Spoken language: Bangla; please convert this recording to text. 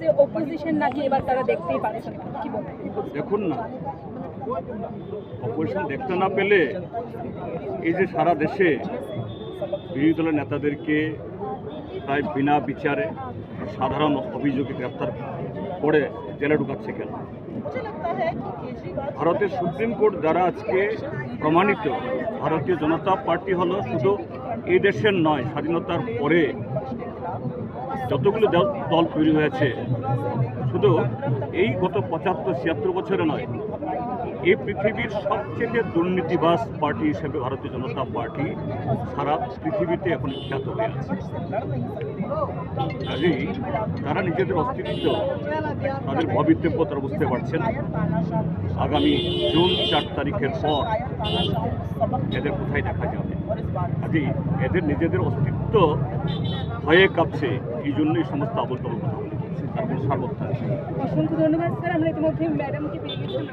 যে অপোজিশন নাকি এবার তারা দেখতেই দেখুন না। অপারেশন দেখতে না পেলে এই যে সারা দেশে বিরোধী দলের নেতাদেরকে প্রায় বিনা বিচারে সাধারণ অভিযোগে গ্রেপ্তার করে জেলে ঢুকাচ্ছে কেন? ভারতের সুপ্রিম কোর্ট দ্বারা আজকে প্রমাণিত, ভারতীয় জনতা পার্টি হলো শুধু এই দেশের নয়, স্বাধীনতার পরে যতগুলো দল- তৈরি হয়েছে, শুধু এই গত পঁচাত্তর, ছিয়াত্তর বছরে নয়, এই পৃথিবীর সবচেয়ে দুর্নীতিবাস পার্টি হিসেবে ভারতীয় জনতা পার্টি সারা পৃথিবীতে এখন খ্যাত হয়ে আছে। কাজেই তারা নিজেদের অস্তিত্ব, তাদের ভবিতব্য তারা বুঝতে পারছেন। আগামী জুন চার তারিখের পর এদের কোথায় দেখা যাবে? কাজেই এদের নিজেদের অস্তিত্ব ভয়ে কাঁপছে, এই জন্যই সমস্ত আবল তাবল কথা বলে অসংখ্য ধন্যবাদ, স্যার। আমরা ইতিমধ্যে ম্যাডামকে পেয়ে গেছি।